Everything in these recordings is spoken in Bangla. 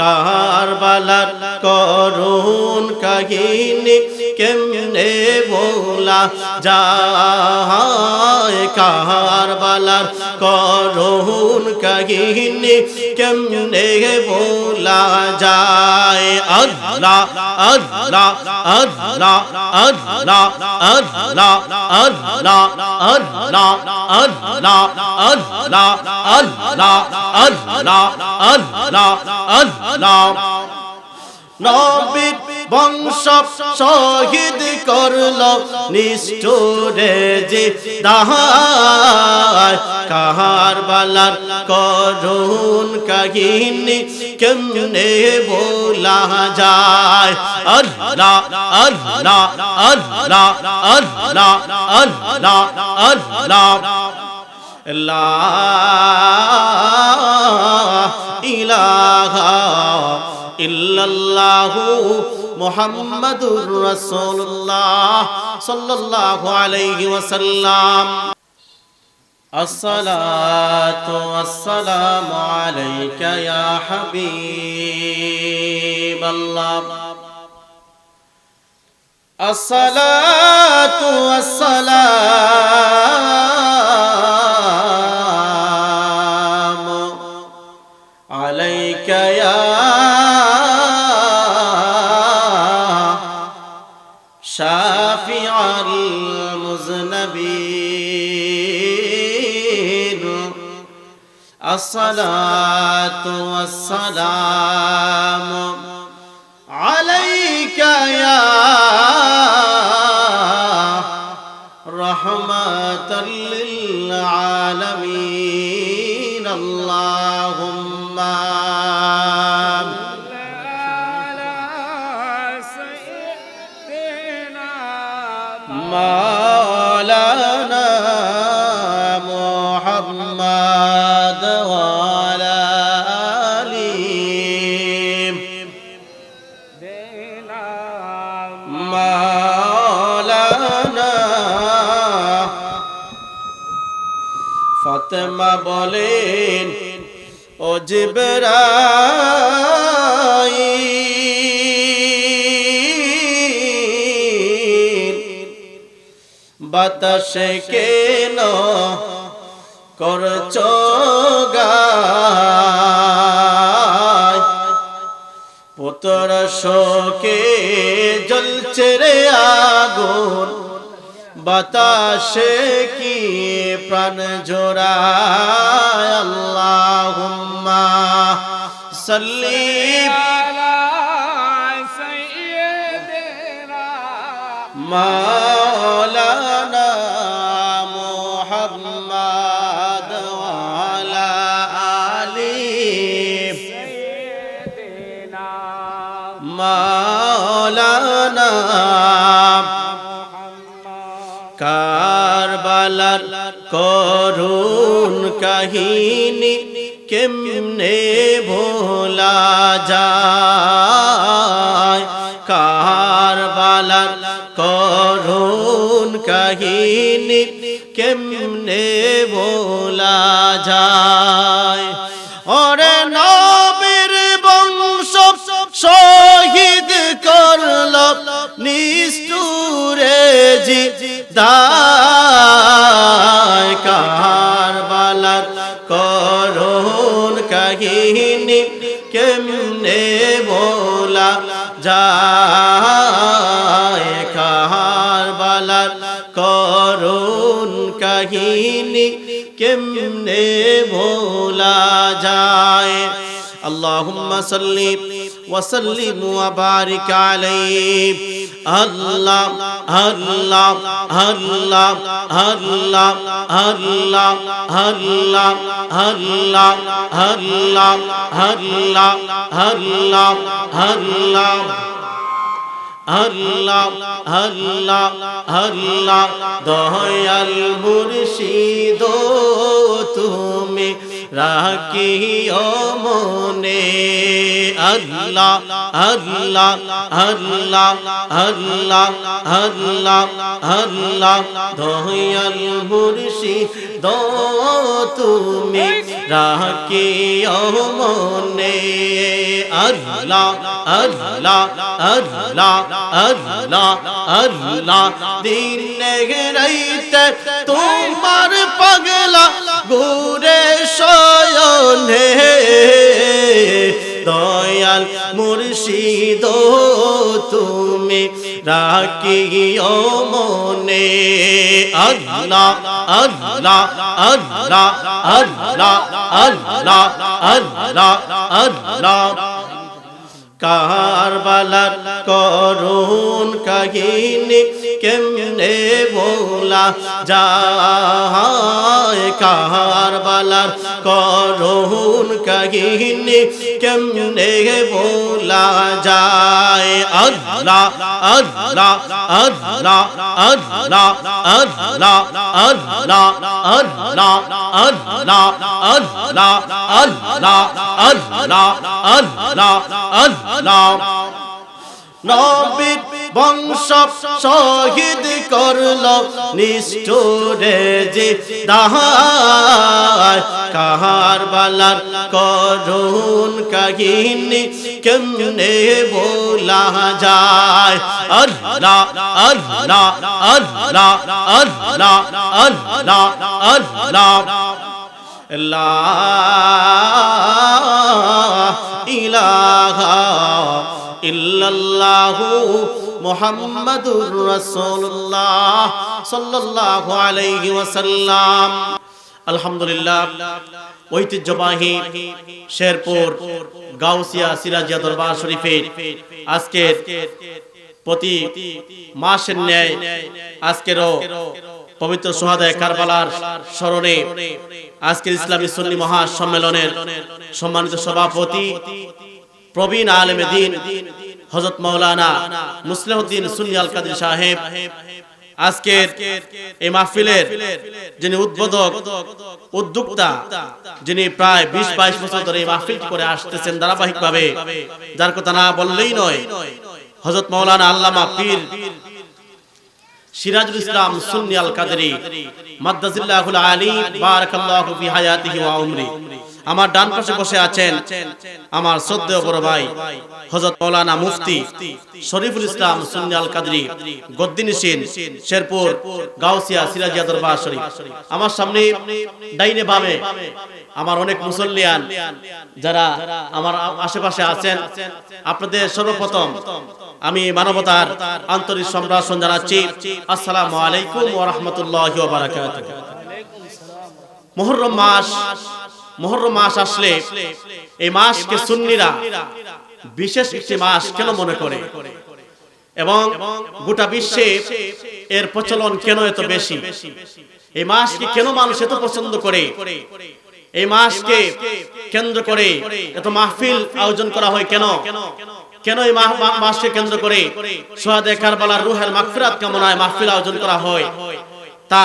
কারবালার করুণ কাহিনী কেমনে বলা যায় কারবালার করুণ কাহিনী কেমনে বলা যায় আল্লাহ আল্লাহ আল্লাহ আল্লাহ আল্লাহ আল্লাহ আল্লাহ আল্লাহ আল্লাহ আল্লাহ আল্লাহ আল্লাহ আল্লাহ নবীর বংশ শহীদ করল নিষ্ঠুরে যে দাহার কাহার বালার করুণ কাহিনী কেমনে বলা যায়? আল্লাহ আল্লাহ আল্লাহ আল্লাহ আল্লাহ আল্লাহ। লা ইলাহা ইল্লাল্লাহু মুহাম্মাদুর রাসূলুল্লাহ সাল্লাল্লাহু আলাইহি ওয়াসাল্লাম الصلاة والسلام عليك يا حبيب الله الصلاة والسلام شافع المذنبين الصلاة والسلام ফাতেমা বলেন ও জিবরাইল বাতাসে কেন করছ পুতর শোকে আগুন বাতাসে কি প্রাণ জোড়ায়? আল্লাহুম্মা সাল্লি মাওলানা করুণ কাহিনী কেমনে ভোলা যায়? কারবালার করুণ কাহিনী কেমনে ভোলা যায়? ওরে নবীর বংশ শহীদ করল নিষ্ঠুরে জি দায় কেমনে ভোলা যায় اللهم صل وسلم وبارك عليه الله الله الله الله الله الله الله الله الله الله الله আল্লাহ আল্লাহ আল্লাহ দয়াল মুর্শিদ তুমি রাখিও মনে। আল্লাহ আল্লাহ আল্লাহ আল্লাহ আল্লাহ আল্লাহ, দয়াল মুর্শিদ দো তুমি রাখিও মনে। আল্লাহ আল্লাহ আল্লাহ আল্লাহ আল্লাহ, দিন রাইতে তোমার পাগলা ঘুরে শয়নে দয়াল মুর্শিদ তুমি রাখিও মনে। আল্লাহ আল্লাহ আল্লাহ আল্লাহ আল্লাহ আল্লাহ আল্লাহ কারবালার করুণ কাহিনী কেমনে বলা যায় কারবালার করুণ কাহিনী কেমনে বলা যায় আল্লাহ আল্লাহ আল্লাহ আল্লাহ আল্লাহ আল্লাহ আল্লাহ আল্লাহ আল্লাহ আল্লাহ আল্লাহ আল্লাহ আল্লাহ নবীর বংশ শহীদ করল নিষ্ঠুরে যে দাহায়। কাহার বালার করুণ কাহিনী কেমনে বলা যায়? আল্লাহ আল্লাহ আল্লাহ আল্লাহ আল্লাহ আল্লাহ। লা ইলাহা ইল্লাল্লাহু আলাইহি ওয়াসাল্লাম। আলহামদুলিল্লাহ, ঐতিহ্যবাহী শেরপুর গাউসিয়া সিরাজিয়া দরবার শরীফের আজকের প্রতি মাসের ন্যায় আজকেরও পবিত্র সোহাদায় কারবালার স্মরণে আজকের ইসলামী সুন্নি মহা সম্মেলনের সম্মানিত সভাপতি প্রবীণ আলেম দিন হজরত মৌলানা মুসলিমউদ্দিন সুন্নি আল কাদের সাহেব, আজকের এই মাহফিলের যিনি উদ্বোধক, উদ্যোক্তা, যিনি প্রায় বিশ বাইশ বছর ধরে এই মাহফিল করে আসতেছেন ধারাবাহিকভাবে, যার কথা না বললেই নয় হজরত মৌলানা আল্লামা পীর সিরাজুল ইসলাম সুন্নি আল কাদেরি মাদ্দাজিল্লাহুল আলী বারাকাল্লাহু ফি হায়াতিহি ওয়া উমরি। আমার ডান পাশে বসে আছেন আমার শ্রদ্ধেয় বড় ভাই, হযরত মাওলানা মুফতি শরীফুল ইসলাম সুন্নি কাদরি গদ্দিনী সেন, শেরপুর, গাউসিয়া, সিরাজিয়া দরবার শরীফ। আমার সামনে ডাইনে বামে আমার অনেক মুসল্লিয়ান যারা আমার আশেপাশে আছেন। আপনাদের সর্বপ্রথম আমি মানবতার আন্তরিক সম্ভাষণ জানাচ্ছি। আসসালামু আলাইকুম ওয়া রাহমাতুল্লাহি ওয়া বারাকাতুহু। মুহররম মাস মুহররম মাস আসলে এই মাসকে সুন্নিরা বিশেষ একটি মাস কেন মনে করে? এবং গোটা বিশ্বে এর প্রচলন কেন এত বেশি? এই মাসকে কেন মানুষ এত পছন্দ করে? এই মাসকে কেন্দ্র করে এত মাহফিল আয়োজন করা হয় কেন? কেন এই মাসকে কেন্দ্র করে? সোহাদে কারবালার রুহের মাগফিরাত কামনায় মাহফিল আয়োজন করা হয়। তা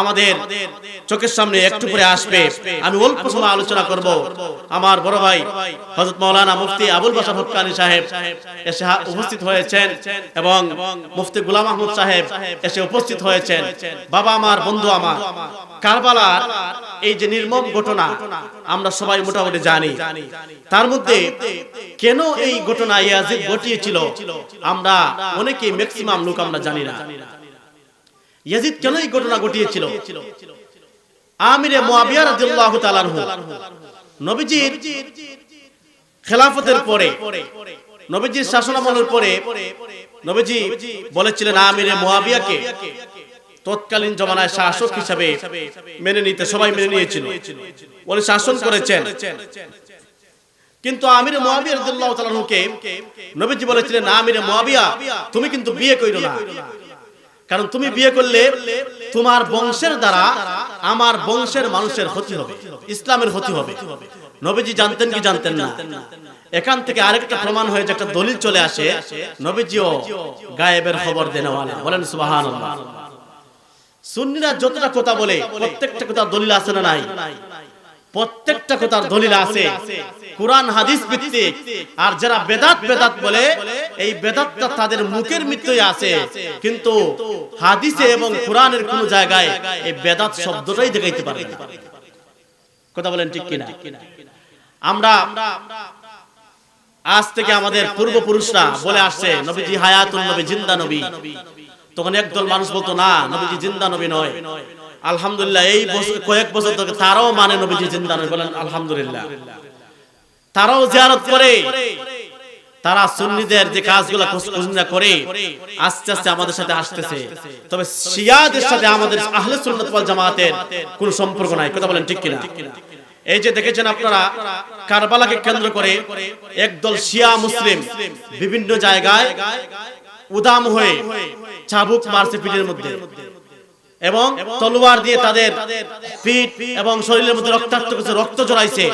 আমাদের চোখের সামনে একটু পরে আসবে। আমি অল্প সময় আলোচনা করব। আমার বড় ভাই হযরত মাওলানা মুফতি আবুল বাশার হক্কানি সাহেব এসে উপস্থিত হয়েছেন এবং মুফতি গোলাম আহমদ সাহেব এসে উপস্থিত হয়েছেন। বাবা আমার, বন্ধু আমার। কারবালার এই যে নির্মম ঘটনা আমরা সবাই মোটামুটি জানি। তার মধ্যে কেন এই ঘটনা ইয়াজিদ ঘটিয়েছিল আমরা অনেকে ম্যাক্সিমাম লোক আমরা জানি না। ইয়াজিদ কেন এই ঘটনা ঘটিয়েছিল? আমিরে মুয়াবিয়া রাদিয়াল্লাহু তাআলা নবীজির খেলাফতের পরে নবীজির শাসনামলের পরে নবীজি বলেছিলেন আমিরে মুয়াবিয়াকে তৎকালীন জমানায় শাসক হিসাবে মেনে নিতে সবাই মেনে নিয়েছিল। বলে শাসন করেছেন। কিন্তু আমির মুয়াবিয়া রাদিয়াল্লাহু তাআলা আনহুকে নবীজি বলেছিলেন আমিরে মুয়াবিয়া তুমি কিন্তু বিয়ে কইরো না। কারণ তুমি বিয়ে করলে তোমার বংশের দ্বারা আমার বংশের মানুষের ক্ষতি হবে, ইসলামের ক্ষতি হবে। নবীজি জানতেন কি জানতেন না? এখান থেকে আরেকটা প্রমাণ হয়ে যে একটা দলিল চলে আসে, নবীজিও গায়েবের খবর দেনেওয়ালা বলেন সুবহানাল্লাহ। সুন্নিরা যতটা কথা বলে, প্রত্যেকটা কথা দলিল আছে না নাই? প্রত্যেকটা কথার দলিল আছে। কোরআন হাদিস ভিত্তিক। আর যারা বেদাত বেদাত বলে এই বেদাতটা তাদের মুখের মৃত্যুই আছে। কিন্তু হাদিসে এবং কোরআনের কোন জায়গায় এই বেদাত শব্দটাই দেখাইতে পারে না। কথা বলেন ঠিক কিনা? আমরা আজ থেকে আমাদের পূর্বপুরুষরা বলে আসছে নবীজি হায়াতুল নবী জিন্দা নবী। তখন একদল মানুষ বলতো না নবীজি জিন্দা নবী নয়। আলহামদুলিল্লাহ, এই কয়েক বছর ধরে তারাও মানে নবীজি জিন্দা নবী বলেন আলহামদুলিল্লাহ। তারাও জিয়ারত করে, তারা সুন্নিদের যে কাজগুলো কুসকুসনা করে, আস্তে আস্তে আমাদের সাথে আসতেছে। তবে শিয়াদের সাথে আমাদের আহলে সুন্নাত ওয়াল জামাতের কোনো সম্পর্ক নাই, কথা বলেন ঠিক কিনা? এই যে দেখেছেন আপনারা, কারবালাকে কেন্দ্র করে একদল শিয়া মুসলিম বিভিন্ন জায়গায় উদাম হয়ে চাবুক মারছে পিঠের মধ্যে। এবং তলোয়ার দিয়ে তাদের পিঠ এবং শরীরের মধ্যে রক্তাক্ত কিছু রক্ত জড়াইছে।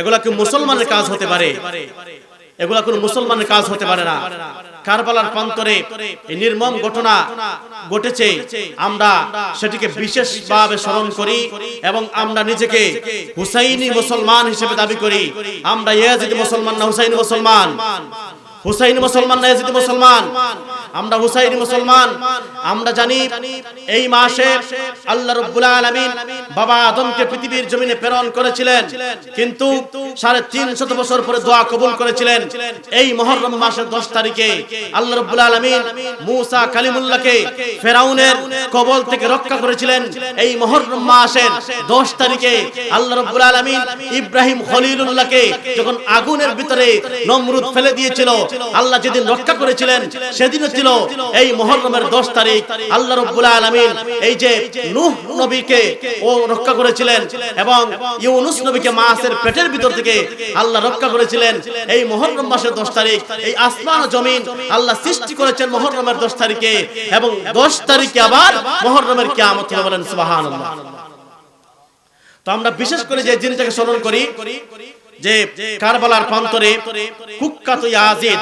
এগুলা কি মুসলমানের কাজ হতে পারে? এগুলা কোন মুসলমানের কাজ হতে পারে না। কারবালার প্রান্তরে এই নির্মম ঘটনা ঘটেছে। আমরা সেটিকে বিশেষভাবে স্মরণ করি এবং আমরা নিজেকে হুসাইনি মুসলমান হিসেবে দাবি করি। আমরা ইয়াজিদি মুসলমান না হুসাইনি মুসলমান? হুসাইনি মুসলমান না ইয়াজিদি মুসলমান? আমরা হুসাইনি মুসলমান। আমরা জানি এই মাসে আল্লাহ রাব্বুল আলামিন বাবা আদমকে পৃথিবীর জমিনে প্রেরণ করেছিলেন। কিন্তু সাড়ে তিন শত বছর পরে দোয়া কবুল করেছিলেন। এই মহররম মাসের দশ তারিখে আল্লাহ রাব্বুল আলামিন মূসা কালিমুল্লাহকে ফেরাউনের কবল থেকে রক্ষা করেছিলেন। এই মহররম মাসের দশ তারিখে আল্লাহ রাব্বুল আলামিন ইব্রাহিম খলিলুল্লাহকে যখন আগুনের ভিতরে নমরুদ ফেলে দিয়েছিল আল্লাহ যেদিন রক্ষা করেছিলেন সেদিনও ছিল এই মহররমের দশ তারিখ। আল্লাহ রব্বুল আলামিন এই যে নূহ নবীকে ও রক্ষা করেছিলেন এবং ইউনুস নবীকে মাছের পেটের ভিতর থেকে আল্লাহ রক্ষা করেছিলেন এই মহররম মাসের দশ তারিখ। এই আসমান ও জমিন আল্লাহ সৃষ্টি করেছেন মহররমের দশ তারিখে এবং দশ তারিখে আবার মহররমের কিয়ামত হবে বলেন সুবহানাল্লাহ। তো আমরা বিশেষ করে যে জিনিসটাকে স্মরণ করি যে কারবালার প্রান্তরে কুখ্যাত ইয়াজিদ।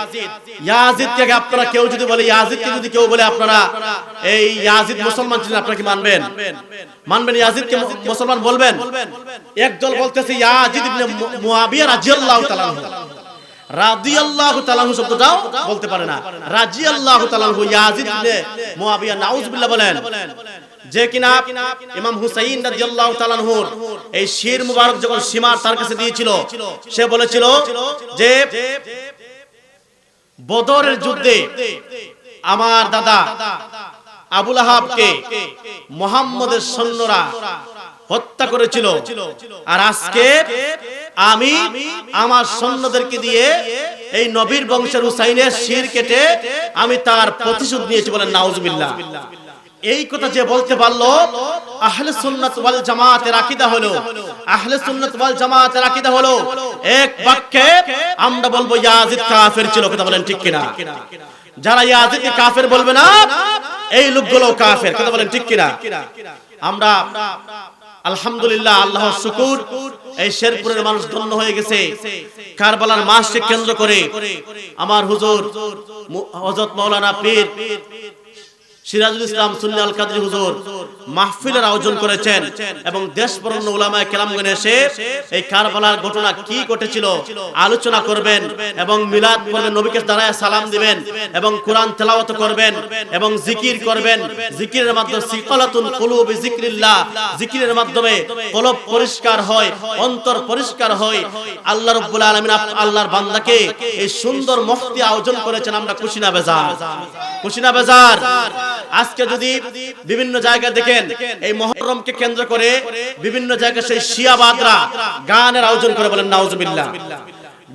ইয়াজিদ কে আপনারা কেউ যদি বলে ইয়াজিদ কে যদি কেউ বলে, আপনারা এই ইয়াজিদ মুসলমান ছিলেন, আপনারা কি মানবেন? মানবেন ইয়াজিদ কে মুসলমান বলবেন? একদল বলতেছে, ইয়াজিদ ইবনে মুয়াবিয়া রাদিয়াল্লাহু তাআলা রাদিয়াল্লাহু তাআলা আনহু শব্দটাও বলতে পারে না। বলেন, যে কিনা এই শির যখন সীমার দিয়েছিল, সে বলেছিল যে বদরের যুদ্ধে আমার দাদা আবুল আহাবকে মোহাম্মদের সৈন্যরা হত্যা করেছিল। আর আজকে আমি আমার সৈন্যদেরকে দিয়ে এই নবীর বংশের হুসাইনের শির কেটে আমি তার প্রতিশোধ নিয়েছি বলেন নাউজুবিল্লাহ। এই কথা যে বলতে পারল, আহলে সুন্নাত ওয়াল জামাতের আকীদা হলো। আহলে সুন্নাত ওয়াল জামাতের আকীদা হলো। এক বাক্যে আমরা বলব, ইয়াজিদ কাফের ছিল, কথা বলেন ঠিক কিনা? যারা ইয়াজিদকে কাফের বলবে না, এই লোকগুলো কাফের, কথা বলেন ঠিক কিনা? আমরা আলহামদুলিল্লাহ আল্লাহ শুকুর। এই শেরপুরের মানুষ ধন্য হয়ে গেছে। কারবালার মাসকে কেন্দ্র করে আমার হুজুর হজরত মাওলানা পীর সিরাজুল ইসলাম সুন্নি আল কাদরি হুজুর মাহফিলের আয়োজন করেছেন এবং দেশ বরণ্য উলামায়ে কেরামগণ এসে এই কারবালার ঘটনা কি ঘটেছিল আলোচনা করবেন এবং মিলাদ করবেন নবীকে দাঁড়ায় সালাম দিবেন এবং কোরআন তেলাওয়াত করবেন এবং জিকির করবেন। জিকিরের মাধ্যমে সিকালাতুল কুলুবি জিকরিল্লাহ জিকিরের মাধ্যমে কলব পরিষ্কার হয়, অন্তর পরিষ্কার হয়। আল্লাহ রাব্বুল আলামিন আল্লাহর বান্দাকে এই সুন্দর মুক্তি আয়োজন করেছেন, আমরা খুশি না বেজার? খুশি না বেজার? আজকে যদি বিভিন্ন জায়গায় দেখেন, এই মহরমকে কেন্দ্র করে বিভিন্ন জায়গায় সেই শিয়াবাদরা গানের আয়োজন করে বলেন, নাউজুবিল্লাহ।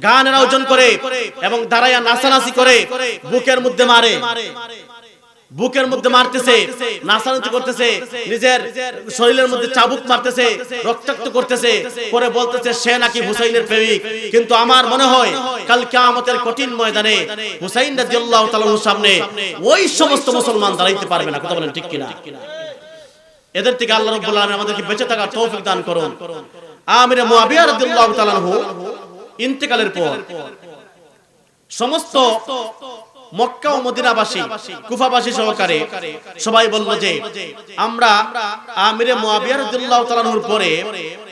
গানের আয়োজন করে এবং দাঁড়াইয়া নাচানাচি করে, বুকের মধ্যে মারে। বুকের মধ্যে মারতেছে নাচানাচি করতেছে নিজের শরীরের মধ্যে চাবুক মারতেছে রক্তাক্ত করতেছে পরে বলতেছে সে নাকি হুসাইনের প্রেমিক। কিন্তু আমার মনে হয় কাল কিয়ামতের কঠিন ময়দানে হুসাইন রাদিয়াল্লাহু তাআলার সামনে ওই সমস্ত মুসলমান দাঁড়াইতে পারবে না কথা বলেন ঠিক কিনা? এদের থেকে আল্লাহ রাব্বুল আলামিন আমাদেরকে বেঁচে থাকার তৌফিক দান করুন। আমির মুয়াবিয়া রাদিয়াল্লাহু তাআলা ইন্তেকালের পর। সমস্ত মক্কা ও মদিনাবাসী, কুফাবাসী সহকারে সবাই বলল যে, আমরা আমিরে মুয়াবিয়া রাদিয়াল্লাহু তাআলার পরে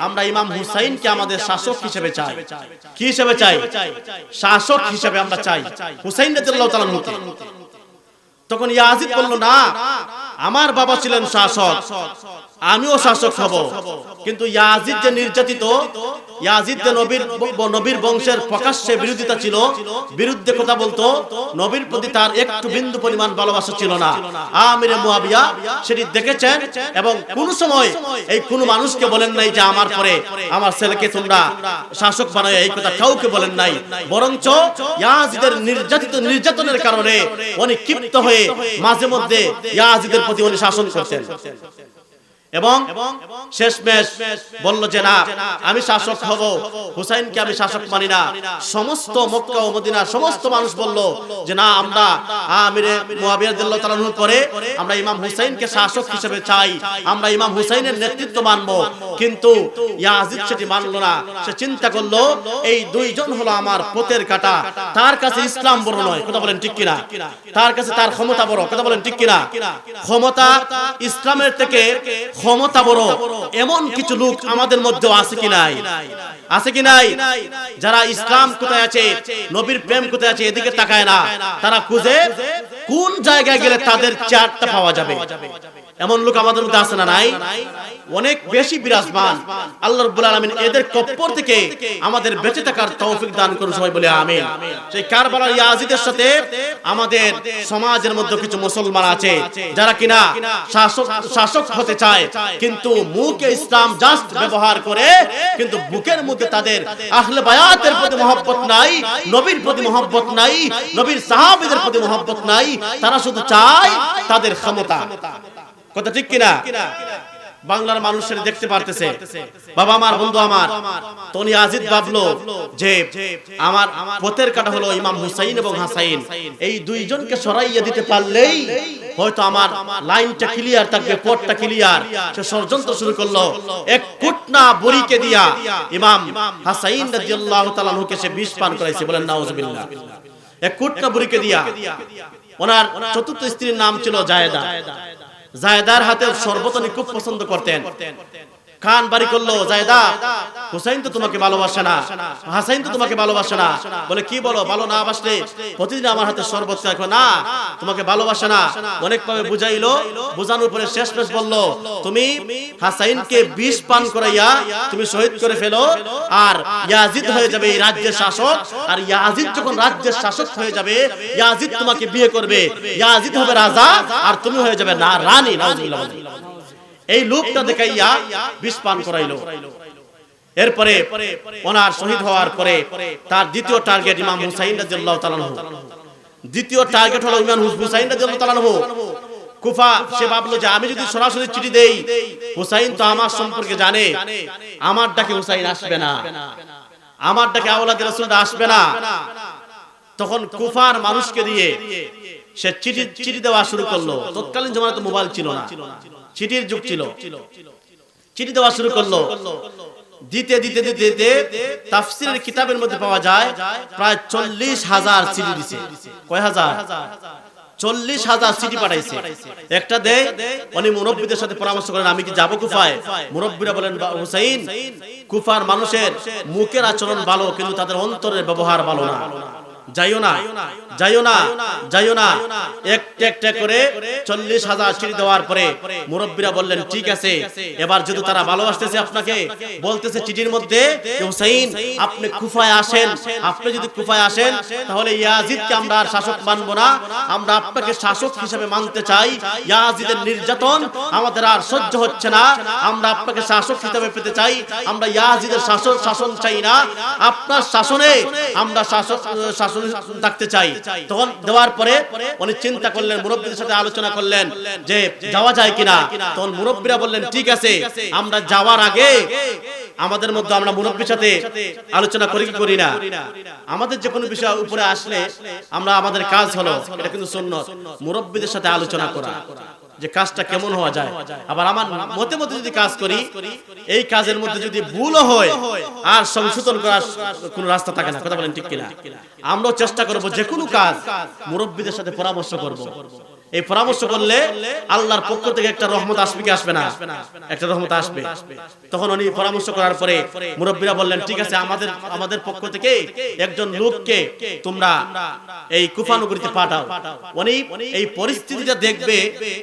আমরা ইমাম হুসাইনকে আমাদের শাসক হিসেবে চাই। কি হিসেবে চাই? শাসক হিসেবে আমরা চাই, হুসাইন রাদিয়াল্লাহু তাআলাকে তখন ইয়াজিদ বলল, না, আমার বাবা ছিলেন শাসক। আমিও শাসক হব। কিন্তু ইয়াজিদ যে নির্যাতিত, ইয়াজিদ যে নবীর নবীর বংশের প্রকাশ্যে বিরোধিতা ছিল, বিরুদ্ধে কথা বলতো, নবীর প্রতি তার একটু বিন্দু পরিমাণ ভালোবাসা ছিল না। আমিরে মুয়াবিয়া সেটি দেখেছেন এবং কোন সময় এই কোন মানুষকে বলেন নাই যে আমার পরে আমার ছেলেকে তোমরা শাসক বানায় এই কথা কাউকে বলেন নাই। বরঞ্চ ইয়াজিদের নির্যাতিত নির্যাতনের কারণে উনি ক্ষিপ্ত হয়ে মাঝে মধ্যে ইয়াজিদের প্রতি উনি শাসন করতেন। এবং শেষমেশ বলল যে না আমি শাসক হব। হুসাইনকে আমি শাসক মানি না। সমস্ত মক্কা ও মদিনা সমস্ত মানুষ বলল যে না আমরা আমিরে মুয়াবিয়া রাদিয়াল্লাহু তাআলার পরে আমরা ইমাম হুসাইনকে শাসক হিসেবে চাই। আমরা ইমাম হুসাইনের নেতৃত্ব মানব। কিন্তু ইয়াজিদ সেটি মানলো না। সে চিন্তা করল এই দুইজন হলো আমার পথের কাটা। তার কাছে ইসলাম বড় নয়। কথা বলেন ঠিক কিনা? তার কাছে তার ক্ষমতা বড়। কথা বলেন ঠিক কিনা? ক্ষমতা ইসলামের থেকে ক্ষমতা বড়। এমন কিছু লোক আমাদের মধ্যে আছে কি নাই? আছে কি নাই? যারা ইসলাম কোথায় আছে, নবীর প্রেম কোথায় আছে, এদিকে তাকায় না। তারা খুঁজে কোন জায়গায় গেলে তাদের চারটা পাওয়া যাবে। এমন লোক আমাদের মধ্যে আছে না নাই? অনেক বেশি বিরাজমান। আল্লাহ রাব্বুল আলামিন এদের কপ্পর থেকে আমাদের বেঁচে থাকার তৌফিক দান করুন, সবাই বলে আমিন। সেই কারবালার ইয়াজিদের সাথে আমাদের সমাজের মধ্যে কিছু মুসলমান আছে, যারা কিনা শাসক শাসক হতে চায়, কিন্তু মুখে ইসলাম জাস্ট ব্যবহার করে, কিন্তু বুকের মধ্যে তাদের আহলে বায়াতের প্রতি মহব্বত নাই, নবীর প্রতি মহব্বত নাই, নবীর সাহাবীদের প্রতি মহব্বত নাই, তারা শুধু চায় তাদের ক্ষমতা। কথা ঠিক কিনা? বাংলার মানুষের দেখতে পারতেছে। বাবা আমার, বন্ধু আমার, তনি আজিদ ভাবলো যে আমার পথের কাটা হলো ইমাম হুসাইন এবং হাসাইন। এই দুইজনকে সরাইয়া দিতে পারলেই হয়তো আমার লাইনটা ক্লিয়ার থাকবে পথটা ক্লিয়ার সে ষড়যন্ত্র শুরু করল। এক কুটনা বড়িকে দিয়া ইমাম হাসাইন রাদিয়াল্লাহু তাআলা সে বিষ পান করাইছে। বলেন, নাউজুবিল্লাহ। এক কুটনা বড়িকে দিয়া। ওনার চতুর্থ স্ত্রীর নাম ছিল জায়েদা। জায়দার হাতে শরবত উনি পছন্দ করতেন। খান বাড়ি করল, জায়দা, হুসাইন তো তোমাকে ভালোবাসে না, হাসাইন তো তোমাকে ভালোবাসে না। বলে, কি বলো, ভালো না বাসলে প্রতিদিন আমার হাতে শরবত রাখো না, তোমাকে ভালোবাসে না। অনেক ভাবে বুঝাইলো, বুঝানোর পরে শেষ শেষ বলল, তুমি হাসাইনকে বিষ পান করাইয়া তুমি শহীদ করে ফেলো, আর ইয়াজিদ হয়ে যাবে এই রাজ্যের শাসক, আর ইয়াজিদ যখন রাজ্যের শাসক হয়ে যাবে, ইয়াজিদ তোমাকে বিয়ে করবে। ইয়াজিদ হবে রাজা, আর তুমি হয়ে যাবে না, রানী, নাউজুবিল্লাহ এই লোকটা দেখাইয়া বিষ পান করাইলো। এরপরে ওনার শহীদ হওয়ার পরে তার দ্বিতীয় টার্গেট ইমাম হুসাইন রাদিয়াল্লাহু তাআলা দ্বিতীয় টার্গেট হলো ইমাম হুসাইন রাদিয়াল্লাহু তাআলা কুফা, সে ভাবলো যে আমি যদি সরাসরি চিঠি দেই, হুসাইন তো আমার সম্পর্কে জানে। আমার ডাকে হুসাইন আসবে না। আমার ডাকে আওলাদ রাসূলটা আসবে না। তখন কুফার মানুষকে দিয়ে সে চিঠি চিঠি দেওয়া শুরু করল। তৎকালীন জমানায় তো মোবাইল ছিল না। চিঠির যুগ ছিল। চিঠি দেওয়া শুরু করল। দিতে দিতে দিতে দিতে তাফসিরের কিতাবের মধ্যে পাওয়া যায় প্রায় চল্লিশ হাজার চিঠি দিছে। কয় হাজার? চল্লিশ হাজার চিঠি পাঠাইছে। একটা দেয়, উনি মুরব্বীদের সাথে পরামর্শ করেন, আমি কি যাব কুফায়? মুরব্বীরা বলেন হুসাইন, কুফার মানুষের মুখের আচরণ ভালো, কিন্তু তাদের অন্তরের ব্যবহার ভালো না। যাইও না যাইও না যাইও না। একটা একটা করে চল্লিশ হাজার চিঠি দেওয়ার পরে মুরব্বীরা বললেন, ঠিক আছে, এবার যদি তারা ভালোবাসতেছে আপনাকে, বলতেছে চিঠির মধ্যে হুসাইন, আপনি কুফায় আসেন, আপনি যদি কুফায় আসেন, তাহলে ইয়াজিদকে আমরা আর শাসক মানব না। আমরা আপনাকে শাসক হিসেবে মানতে চাই। ইয়াজিদের নির্যাতন আমাদের আর সহ্য হচ্ছে না। আমরা আপনাকে শাসক হিসেবে পেতে চাই। আমরা ইয়াজিদের শাসন শাসন চাই না। আপনার শাসনে আমরা শাসক শাসন থাকতে চাই। তখন দেওয়ার পরে উনি চিন্তা করলেন, মুরব্বীদের সাথে আলোচনা করলেন যে, যাওয়া যায় কিনা? তখন মুরব্বীরা বললেন, ঠিক আছে, আমরা যাওয়ার আগে আমাদের মধ্যে আমরা মুরব্বীর সাথে আলোচনা করি কি করি না? আমাদের যে কোনো বিষয় উপরে আসলে আমরা আমাদের কাজ হলো, এটা কিন্তু সুন্নত। মুরব্বীদের সাথে আলোচনা করা। যে কাজটা কেমন হওয়া যায়। আবার আমার মতে মতে যদি কাজ করি এই কাজের মধ্যে যদি ভুলও হয় আর সংশোধন করার কোনো রাস্তা থাকে না। কথা বলেন ঠিক কিনা? আমরাও চেষ্টা করব যে কোনো কাজ মুরব্বীদের সাথে পরামর্শ করব। এই পরামর্শ করলে আল্লাহর পক্ষ থেকে একটা রহমত আসবে কি আসবে না? একটা রহমত আসবে। তখন উনি পরামর্শ করার পরে মুরব্বীরা বললেন, ঠিক আছে, আমাদের আমাদের পক্ষ থেকে একজন লোককে তোমরা এই কুফানগরীতে পাঠাও। উনি এই পরিস্থিতিটা দেখবে,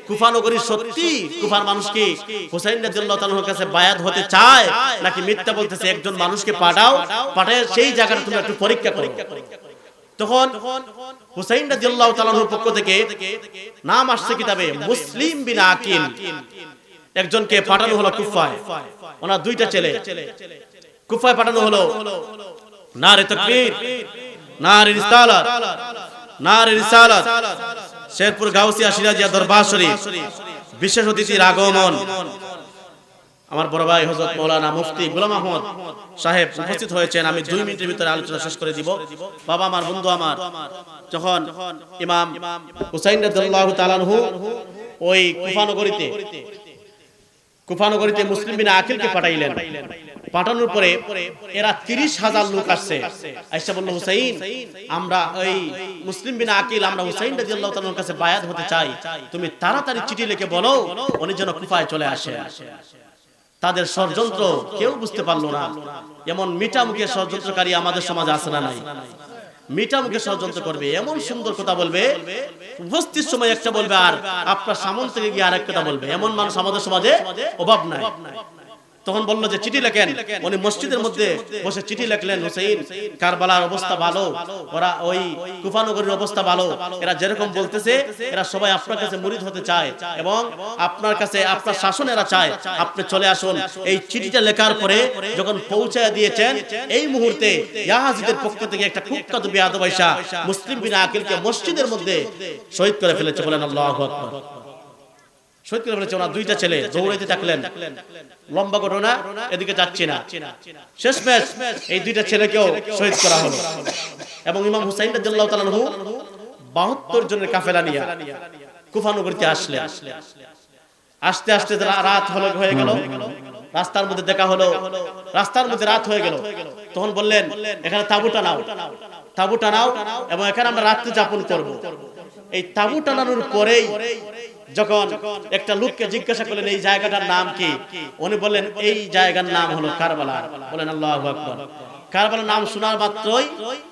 কুফানগরী সত্যি কুফার মানুষকে হুসাইন রাদিয়াল্লাহু তাআলার কাছে বায়াত হতে চায় নাকি মিথ্যা বলতেছে, একজন মানুষকে পাঠাও, পাঠায় সেই জায়গাটা তুমি একটু পরীক্ষা করো। তখন হুসাইন রাদিয়াল্লাহু তাআলার পক্ষ থেকে নাম আসছে কিতাবে মুসলিম বিন আকিল। একজনকে পাঠানো হলো কুফায়। ওনার দুইটা ছেলে। কুফায় পাঠানো হলো নারে তাকবীর, নারে রিসালাত নারে রিসালাত। শেরপুর গাউসিয়া সিরাজিয়া দরবার শরীফ। বিশেষ অতিথির আগমন। আমার বড় ভাই হযরত মাওলানা মুফতি গোলাম আহমদ সাহেব উপস্থিত হয়েছেন, আমি দুই মিনিটের ভিতরে আলোচনা শেষ করে দিব। বাবা আমার, বন্ধু আমার, যখন ইমাম হুসাইন রাদিয়াল্লাহু তাআলা ওই কুফানগরীতে কুফানগরীতে মুসলিম বিন আকিলকে পাঠাইলেন, পাঠানোর পরে এরা তিরিশ হাজার লোক আসছে। আইসা বলল, হুসাইন, আমরা ওই মুসলিম বিন আকিল, আমরা হুসাইন রাদিয়াল্লাহু তাআলার কাছে বায়াত হতে চাই। তুমি তাড়াতাড়ি চিঠি লিখে বলো, উনি যেন কুফায় চলে আসে। তাদের ষড়যন্ত্র কেউ বুঝতে পারল না। এমন মিঠা মুখে ষড়যন্ত্রকারী আমাদের সমাজে আছে না নাই? মিঠা মুখে ষড়যন্ত্র করবে, এমন সুন্দর কথা বলবে, উপস্থিত সময় একটা বলবে আর আপনার সামন থেকে গিয়ে আরেক কথা বলবে। এমন মানুষ আমাদের সমাজে অভাব নাই। তখন বলল যে চিঠি লেখেন। উনি মসজিদের মধ্যে বসে চিঠি লেখলেন হুসেইন কারবালার অবস্থা ভালো ওরা ওই কুফানগরের অবস্থা ভালো এরা যেরকম বলতেছে এরা সবাই আপনার কাছে মুরিদ হতে চায় এবং আপনার কাছে আপনার শাসন এরা চায়। আপনি চলে আসুন। এই চিঠিটা লেখার পরে যখন পৌঁছায় দিয়েছেন এই মুহূর্তে ইয়াহাজিদের পক্ষ থেকে একটা কুখ্যাত বিয়াদ পয়সা মুসলিম বিন আকিলকে মসজিদের মধ্যে শহীদ করে ফেলেছে বলেন আল্লাহু আকবার। শহীদ করে ওনার দুইটা ছেলে দৌড়াইতে থাকলেন। লম্বা ঘটনা এদিকে যাচ্ছি না। শেষ ম্যাচ এই দুইটা ছেলেকেও শহীদ করা হলো। এবং ইমাম হুসাইন রাদিয়াল্লাহু তাআলা আনহু 72 জনের কাফেলা নিয়ে কুফানগরীতে আসলেন। আস্তে আস্তে রাত হলো হয়ে গেল। রাস্তার মধ্যে দেখা হলো। রাস্তার মধ্যে রাত হয়ে গেল। তখন বললেন এখানে তাবু টানাও তাবু টানাও এবং এখানে আমরা রাত্রি যাপন করব। এই তাবু টানানোর পরেই যখন একটা লোককে জিজ্ঞাসা করলেন, এই জায়গাটার নাম কি? উনি বললেন, এই জায়গার নাম হলো কারবালা। বলেন আল্লাহু আকবার। কারবালার নাম শোনার মাত্রই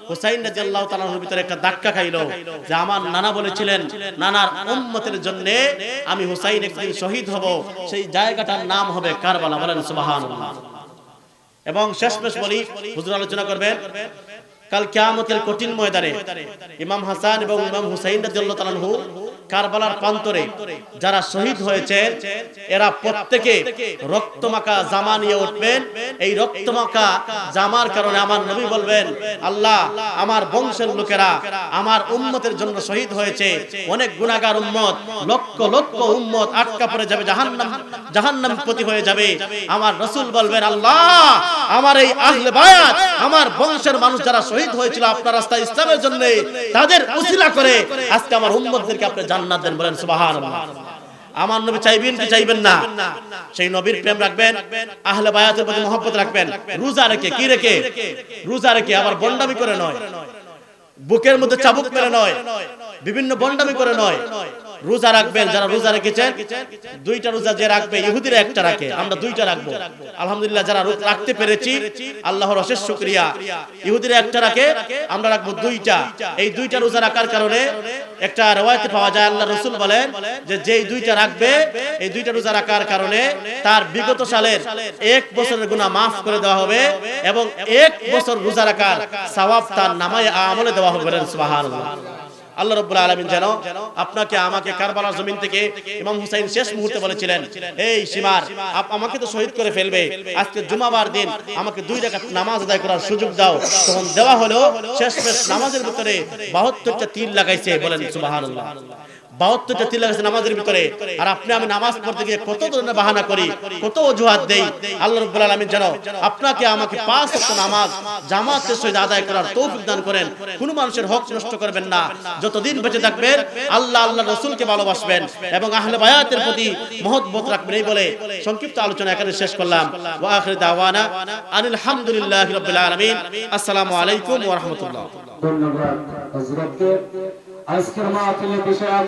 হুসাইন রাদিয়াল্লাহু তাআলার ভিতরে একটা ধাক্কা খাইলো যে আমার নানা বলেছিলেন, নানার উম্মতের জন্য আমি হুসাইন একদিন শহীদ হব, সেই জায়গাটার নাম হবে কারবালা। বলেন, সুবহানাল্লাহ। এবং শেষমেশ বলি, হুজুর আলোচনা করবেন কাল কিয়ামতের কঠিন ময়দানে ইমাম হাসান এবং ইমাম হুসাইন রাদিয়াল্লাহু তাআলা কারবালার প্রান্তরে যারা শহীদ হয়েছে, এরা প্রত্যেকে রক্তমাখা জামা নিয়ে উঠবেন। এই রক্তমাখা জামার কারণে আমার নবী বলবেন, আল্লাহ, আমার বংশের লোকেরা আমার উম্মতের জন্য শহীদ হয়েছে। অনেক গুনাহগার উম্মত, লক্ষ লক্ষ উম্মত আটকা পড়ে যাবে, জাহান্নাম জাহান্নাম প্রতি হয়ে যাবে। আমার রাসূল বলবেন, আল্লাহ, আমার এই আহলে বায়াত, আমার বংশের মানুষ যারা শহীদ হয়েছিল আপনার রাস্তায় ইসলামের জন্য, তাদের উসিলা করে আজকে আমার উম্মতদেরকে আপনি জান্নাত দেন বলেন, সুবহানাল্লাহ। আমার নবী চাইবেন কি চাইবেন না? সেই নবীর প্রেম রাখবেন, আহলে বায়াতের প্রতি মহব্বত রাখবেন। রোজা রেখে, কি রেখে? রোজা রেখে, আবার বন্ডামি করে নয়। বুকের মধ্যে চাবুক মেরে নয়। বিভিন্ন বন্ডামি করে নয়। রোজা রাখবেন, যারা রোজা রেখেছেন, দুইটা রোজা যে রাখবে, ইহুদিরা একটা রাখে, আমরা দুইটা রাখব। আলহামদুলিল্লাহ, যারা রাখতে পেরেছি, আল্লাহর অশেষ শুকরিয়া। ইহুদিরা একটা রাখে, আমরা রাখব দুইটা। এই দুইটা রোজা রাখার কারণে একটা রেওয়ায়তে পাওয়া যায় আল্লাহ রসুল বলেন যে যেই দুইটা রাখবে, এই দুইটা রোজা রাখার কারণে তার বিগত সালের এক বছরের গুনাহ মাফ করে দেওয়া হবে এবং এক বছর রোজা রাখার সওয়াব তার নামায় আমলে দেওয়া হবে সুবহানাল্লাহ। আল্লাহ রব্বুল আলামিন যেন আপনাকে আমাকে কারবালার জমিন থেকে ইমাম হুসাইন শেষ মুহূর্তে বলেছিলেন এই সীমার আমাকে তো শহীদ করে ফেলবে। আজকে জুমাবার দিন আমাকে দুই রাকাত নামাজ আদায় করার সুযোগ দাও। তখন দেওয়া হলো শেষ শেষ নামাজের ভিতরে 72টা তীর লাগাইছে বলেন সুবহানাল্লাহ। বাহাত্তরটা তিলাক আছে নামাজের ভিতরে। আর আপনি আমি নামাজ পড়তে গিয়ে কত ধরনের বাহানা করি, কত অজুহাত দেই, আল্লাহ রাব্বুল আলামিন আপনাকে আমাকে পাঁচ ওয়াক্ত নামাজ জামাতের আদায় করার তৌফিক দান করেন। কোনো মানুষের হক নষ্ট করবেন না। যতদিন বেঁচে থাকবেন, আল্লাহ আল্লাহ রসুলকে ভালোবাসবেন এবং আহলে বায়াতের প্রতি রাখবেন এই বলে সংক্ষিপ্ত আলোচনা এখানে শেষ করলাম। ওয়া আখির দাওয়ানা আনিল হামদুলিল্লাহি রাব্বিল আলামিন। আসসালামু আলাইকুম ওয়া রাহমাতুল্লাহ। ধন্যবাদ হজরতকে আজকের মাহফিলে বিষয়